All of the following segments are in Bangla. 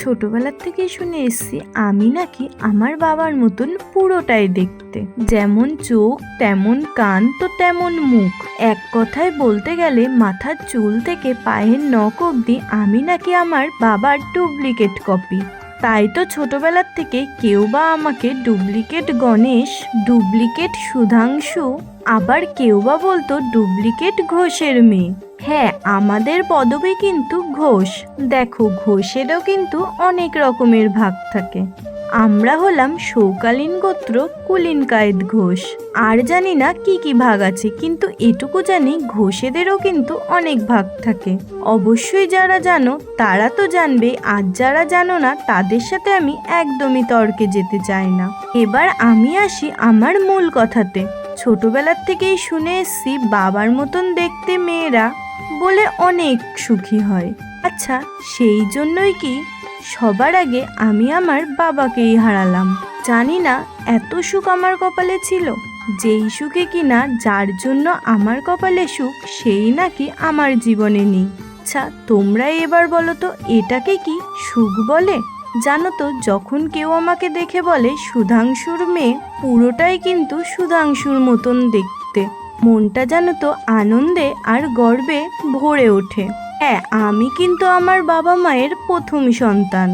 ছোটবেলার থেকে শুনে এসছি, আমি নাকি আমার বাবার মতন পুরোটাই দেখতে। যেমন চোখ, তেমন কান, তো তেমন মুখ। এক কথায় বলতে গেলে, মাথার চুল থেকে পায়ের নখ অব্দি আমি নাকি আমার বাবার ডুপ্লিকেট কপি। তাই তো ছোটবেলার থেকে কেউ বা আমাকে ডুপ্লিকেট গণেশ, ডুপ্লিকেট সুধাংশু, আবার কেউ বা বলতো ডুপ্লিকেট ঘোষের মেয়ে। হ্যাঁ আমাদের পদবী কিন্তু ঘোষ। দেখো, ঘোষেরও কিন্তু অনেক রকমের ভাগ থাকে। আমরা হলাম সৌকালীন গোত্র কুলিন কায়েদ ঘোষ। আর জানি না কি কি ভাগ আছে, কিন্তু এটুকু জানি ঘোষেদেরও কিন্তু অনেক ভাগ থাকে। অবশ্যই যারা জানো, তারা তো জানবে, আর যারা জানো না, তাদের সাথে আমি একদমই তর্কে যেতে চাই না। এবার আমি আসি আমার মূল কথাতে। ছোটবেলার থেকেই শুনে এসছি, বাবার মতন দেখতে মেয়েরা বলে অনেক সুখী হয়। আচ্ছা সেই জন্যই কি সবার আগে আমি আমার বাবাকেই হারালাম? জানি না, এত সুখ আমার কপালে ছিল। যেই সুখে কিনা যার জন্য আমার কপালে সুখ, সেই নাকি আমার জীবনে নেই। আচ্ছা তোমরা এবার বলো তো, এটাকে কি সুখ বলে? জানো তো, যখন কেউ আমাকে দেখে বলে, সুধাংশুর মেয়ে পুরোটাই কিন্তু সুধাংশুর মতন দেখতে। মনটা জানো তো আনন্দে আর গর্বে ভরে ওঠে। হ্যাঁ আমি কিন্তু আমার বাবা মায়ের প্রথম সন্তান।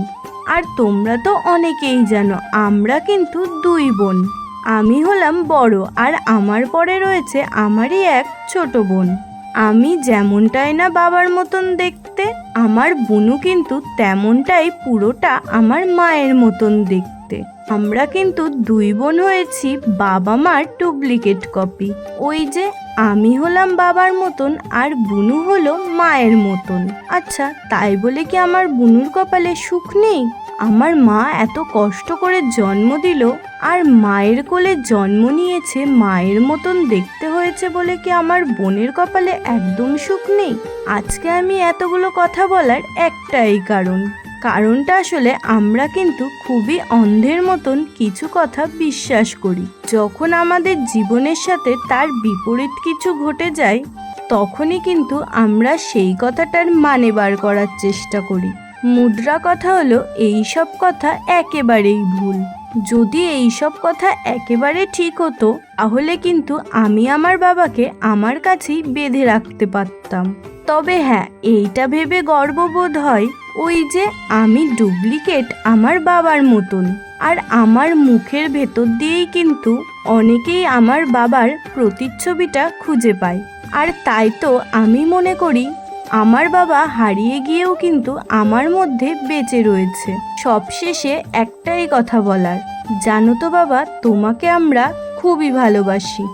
আর তোমরা তো অনেকেই জানো, আমরা কিন্তু দুই বোন। আমি হলাম বড়, আর আমার পরে রয়েছে আমারই এক ছোট বোন। আমি যেমনটাই না বাবার মতন দেখতে, আমার বুনু কিন্তু তেমনটাই পুরোটা আমার মায়ের মতন দেখতে আমরা কিন্তু দুই বোন হয়েছি, বাবা মার ডুপ্লিকেট কপি। ওই যে আমি হলাম বাবার মতন আর বুনু হলো মায়ের মতন। আচ্ছা তাই বলে কি আমার বুনুর কপালে সুখ নেই? আমার মা এত কষ্ট করে জন্ম দিল আর মায়ের কোলে জন্ম নিয়েছে মায়ের মতন দেখতে হয়েছে বলে কি আমার বোনের কপালে একদম সুখ নেই? আজকে আমি এতগুলো কথা বলার একটাই কারণ। কারণটা আসলে আমরা কিন্তু খুবই অন্ধের মতন কিছু কথা বিশ্বাস করি। যখন আমাদের জীবনের সাথে তার বিপরীত কিছু ঘটে যায়, তখনই কিন্তু আমরা সেই কথাটার মানে বার করার চেষ্টা করি। মুদ্রা কথা হলো, এই সব কথা একেবারেই ভুল। যদি এই সব কথা একেবারে ঠিক হতো, তাহলে কিন্তু আমি আমার বাবাকে আমার কাছেই বেঁধে রাখতে পারতাম। তবে হ্যাঁ এইটা ভেবে গর্ববোধ হয় ওই যে আমি ডুপ্লিকেট আমার বাবার মতন। আর আমার মুখের ভেতর দিয়েই কিন্তু অনেকেই আমার বাবার প্রতিচ্ছবিটা খুঁজে পায়। আর তাই তো আমি মনে করি, আমার বাবা হারিয়ে গিয়েও কিন্তু আমার মধ্যে বেঁচে রয়েছে। সবশেষে একটাই কথা বলার, জানো তো বাবা, তোমাকে আমরা খুবই ভালোবাসি।